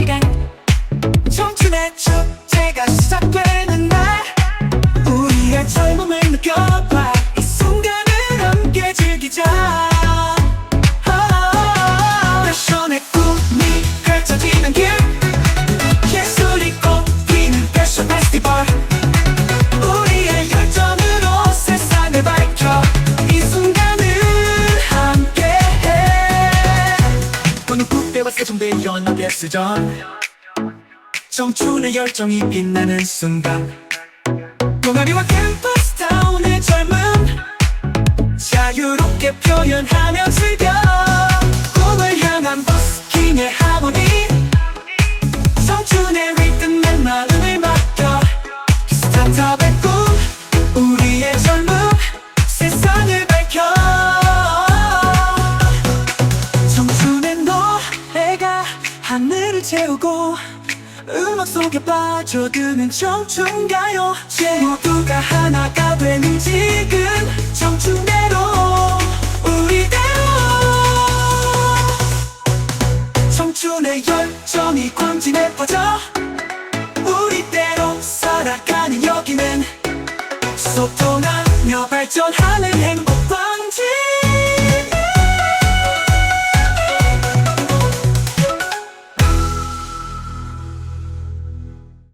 应该。 세종대 연합의 수전 청춘의 열정이 빛나는 순간. 동아리와 캠퍼스 타운의 젊음 자유롭게 표현하며 즐겨. 꿈을 향한 버스킹의 하모니 청춘의 리듬에 마음을 맡겨. 스타트업의 꿈 우리의 젊음 채우고 음악 속에 빠져드는 청춘가요? 제 모두가 하나가 되는 지금 청춘대로 우리대로. 청춘의 열정이 광진에 퍼져 우리대로 살아가는 여기는 소통하며 발전하는 행복